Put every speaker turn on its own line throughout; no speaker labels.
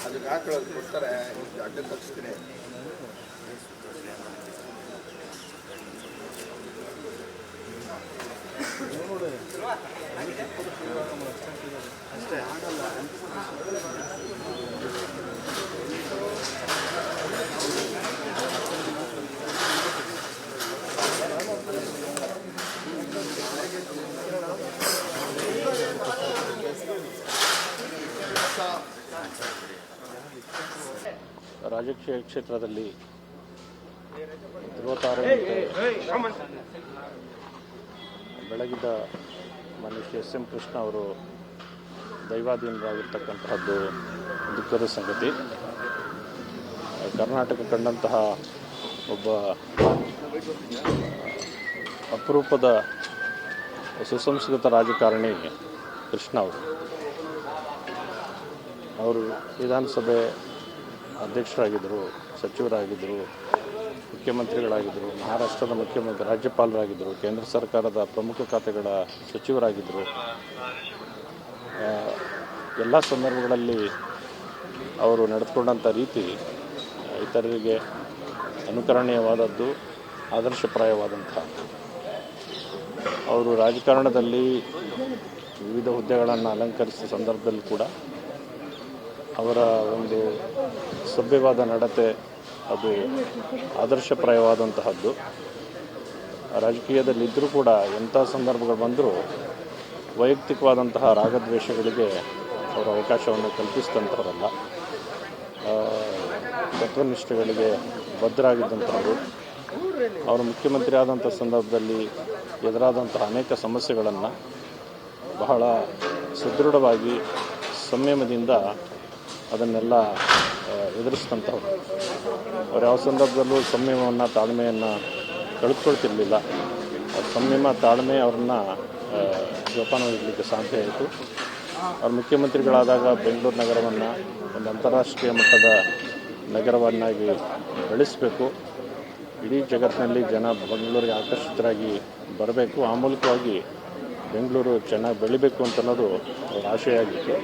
ಅದಕ್ಕೆ ಹಾಕೊಳ್ಳೋದು ಕೊಡ್ತಾರೆ ಅಡ್ಡ ತರಿಸ್ತೀನಿ
ರಾಜಕೀಯ ಕ್ಷೇತ್ರದಲ್ಲಿ ಬೆಳಗಿದ ಮನುಷ್ಯ ಎಸ್ ಎಂ ಕೃಷ್ಣ ಅವರು ದೈವಾಧೀನರಾಗಿರ್ತಕ್ಕಂತಹದ್ದು ದುಃಖದ ಸಂಗತಿ. ಕರ್ನಾಟಕ ಕಂಡಂತಹ ಒಬ್ಬ ಅಪರೂಪದ ಸುಸಂಸ್ಕೃತ ರಾಜಕಾರಣಿ ಕೃಷ್ಣ ಅವರು. ಅವರು ವಿಧಾನಸಭೆ ಅಧ್ಯಕ್ಷರಾಗಿದ್ದರು, ಸಚಿವರಾಗಿದ್ದರು, ಮುಖ್ಯಮಂತ್ರಿಗಳಾಗಿದ್ದರು, ಮಹಾರಾಷ್ಟ್ರದ ಮುಖ್ಯಮಂತ್ರಿ, ರಾಜ್ಯಪಾಲರಾಗಿದ್ದರು, ಕೇಂದ್ರ ಸರ್ಕಾರದ ಪ್ರಮುಖ ಖಾತೆಗಳ ಸಚಿವರಾಗಿದ್ದರು. ಎಲ್ಲ ಸಂದರ್ಭಗಳಲ್ಲಿ ಅವರು ನಡೆದುಕೊಂಡಂಥ ರೀತಿ ಇತರರಿಗೆ ಅನುಕರಣೀಯವಾದದ್ದು, ಆದರ್ಶಪ್ರಾಯವಾದಂಥ. ಅವರು ರಾಜಕಾರಣದಲ್ಲಿ ವಿವಿಧ ಹುದ್ದೆಗಳನ್ನು ಅಲಂಕರಿಸಿದ ಸಂದರ್ಭದಲ್ಲಿ ಕೂಡ ಅವರ ಒಂದು ಸಭ್ಯವಾದ ನಡತೆ ಅದು ಆದರ್ಶಪ್ರಾಯವಾದಂತಹದ್ದು. ರಾಜಕೀಯದಲ್ಲಿದ್ದರೂ ಕೂಡ ಎಂಥ ಸಂದರ್ಭಗಳು ಬಂದರೂ ವೈಯಕ್ತಿಕವಾದಂತಹ ರಾಗದ್ವೇಷಗಳಿಗೆ ಅವರ ಅವಕಾಶವನ್ನು ಕಲ್ಪಿಸಿದಂಥವರಲ್ಲ ತತ್ವನಿಷ್ಠೆಗಳಿಗೆ ಬದ್ಧರಾಗಿದ್ದಂಥವರು ಅವರು ಮುಖ್ಯಮಂತ್ರಿ ಆದಂಥ ಸಂದರ್ಭದಲ್ಲಿ ಎದುರಾದಂತಹ ಅನೇಕ ಸಮಸ್ಯೆಗಳನ್ನು ಬಹಳ ಸದೃಢವಾಗಿ ಸಂಯಮದಿಂದ ಅದನ್ನೆಲ್ಲ ಎದುರಿಸಿದಂಥವ್ರು. ಅವ್ರು ಯಾವ ಸಂದರ್ಭದಲ್ಲೂ ಸಂಯಮವನ್ನು, ತಾಳ್ಮೆಯನ್ನು ಕಳೆದುಕೊಳ್ತಿರ್ಲಿಲ್ಲ ಸಂಯಮ, ತಾಳ್ಮೆ ಅವ್ರನ್ನ ಜೋಪಾನ ಇಡಲಿಕ್ಕೆ ಸಾಧ್ಯ ಆಯಿತು. ಅವ್ರು ಮುಖ್ಯಮಂತ್ರಿಗಳಾದಾಗ ಬೆಂಗಳೂರು ನಗರವನ್ನು ಒಂದು ಅಂತಾರಾಷ್ಟ್ರೀಯ ಮಟ್ಟದ ನಗರವನ್ನಾಗಿ ಬೆಳೆಸಬೇಕು. ಇಡೀ ಜಗತ್ತಿನಲ್ಲಿ ಜನ ಬೆಂಗಳೂರಿಗೆ ಆಕರ್ಷಿತರಾಗಿ ಬರಬೇಕು. ಆ ಮೂಲಕವಾಗಿ ಬೆಂಗಳೂರು ಚೆನ್ನಾಗಿ ಬೆಳಿಬೇಕು ಅಂತ ಅನ್ನೋದು ಅವ್ರ ಆಶಯ ಆಗಿತ್ತು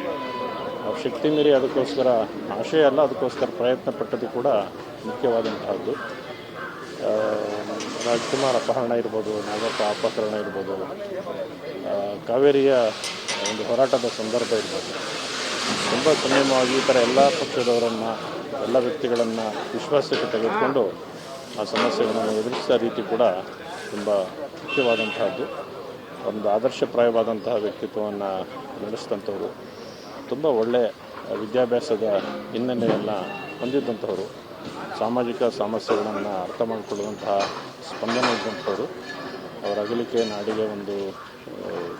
ಅವ್ರ ಶಕ್ತಿ ಮೀರಿ ಅದಕ್ಕೋಸ್ಕರ ಆಶಯ ಅಲ್ಲ, ಅದಕ್ಕೋಸ್ಕರ ಪ್ರಯತ್ನ ಪಟ್ಟದ್ದು ಕೂಡ ಮುಖ್ಯವಾದಂತಹದ್ದು. ರಾಜ್ಕುಮಾರ್ ಅಪಹರಣ ಇರ್ಬೋದು, ನಾಗಪ್ಪ ಅಪಹರಣ ಇರ್ಬೋದು ಕಾವೇರಿಯ ಒಂದು ಹೋರಾಟದ ಸಂದರ್ಭ ಇರ್ಬೋದು. ತುಂಬ ಸಂಯಮವಾಗಿ ಈ ಥರ ಎಲ್ಲ ಪಕ್ಷದವರನ್ನು, ಎಲ್ಲ ವ್ಯಕ್ತಿಗಳನ್ನು ವಿಶ್ವಾಸಕ್ಕೆ ತೆಗೆದುಕೊಂಡು ಆ ಸಮಸ್ಯೆಗಳನ್ನು ಎದುರಿಸಿದ ರೀತಿ ಕೂಡ ತುಂಬ ಮುಖ್ಯವಾದಂತಹದ್ದು. ಒಂದು ಆದರ್ಶಪ್ರಾಯವಾದಂತಹ ವ್ಯಕ್ತಿತ್ವವನ್ನು ನಡೆಸಿದಂಥವರು ತುಂಬ ಒಳ್ಳೆಯ ವಿದ್ಯಾಭ್ಯಾಸದ ಹಿನ್ನೆಲೆಯನ್ನು ಹೊಂದಿದ್ದಂಥವರು. ಸಾಮಾಜಿಕ ಸಮಸ್ಯೆಗಳನ್ನು ಅರ್ಥ ಮಾಡಿಕೊಳ್ಳುವಂತಹ ಸ್ಪಂದನೆ ಇದ್ದಂಥವರು. ಅವರ ಅಗಲಿಕೆ ನಾಡಿಗೆ ಒಂದು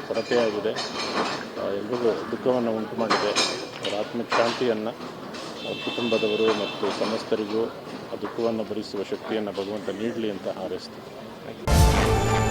ಕೊರತೆಯಾಗಿದೆ. ಎಲ್ರಿಗೂ ದುಃಖವನ್ನು ಉಂಟು ಮಾಡಿದೆ ಅವರ ಆತ್ಮಿಕ ಶಾಂತಿಯನ್ನು ಕುಟುಂಬದವರು ಮತ್ತು ಸಮಸ್ತರಿಗೂ ಆ ದುಃಖವನ್ನು ಭರಿಸುವ ಶಕ್ತಿಯನ್ನು ಭಗವಂತ ನೀಡಲಿ ಅಂತ ಹಾರೈಸ್ತೀನಿ.